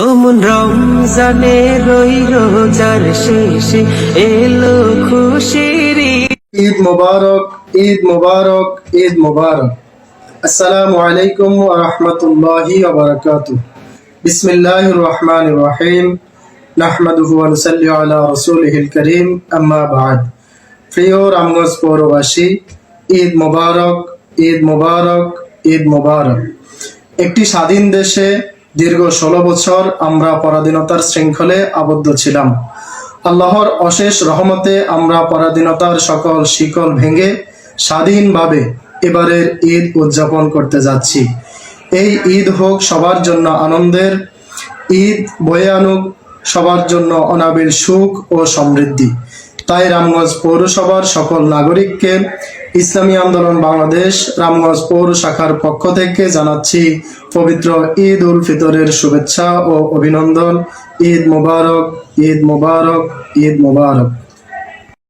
অমন রমজানে রই রোজার শেষে এলো খুশির ঈদ। মুবারক ঈদ মুবারক ঈদ মুবারক। আসসালামু আলাইকুম ওয়া রাহমাতুল্লাহি ওয়া বারাকাতুহু। বিসমিল্লাহির রহমানির রহিম। নাহমাদুহু ওয়া নুসাল্লি আলা রাসূলিহিল কারীম। আম্মা বা'দ। প্রিয় রামগঞ্জ পৌরবাসী, ঈদ মুবারক ঈদ মুবারক ঈদ মুবারক। একটি স্বাধীন দেশে দীর্ঘ ষোলো বছর আমরা পরাধীনতার শৃঙ্খলে আবদ্ধ ছিলাম। আল্লাহর অশেষ রহমতে আমরা পরাধীনতার সকল শিকল ভেঙে স্বাধীনভাবে এবারের ঈদ উদযাপন করতে যাচ্ছি। এই ঈদ হোক সবার জন্য আনন্দের, ঈদ বয়ে আনুক সবার জন্য অনাবিল সুখ ও সমৃদ্ধি। তাই রামগঞ্জ পৌরসভার সকল নাগরিককে ইসলামী আন্দোলন বাংলাদেশ রামগঞ্জ পৌর শাখার পক্ষ থেকে জানাচ্ছি পবিত্র ঈদ উল ফিতরের শুভেচ্ছা ও অভিনন্দন। ঈদ মোবারক ঈদ মোবারক ঈদ মোবারক।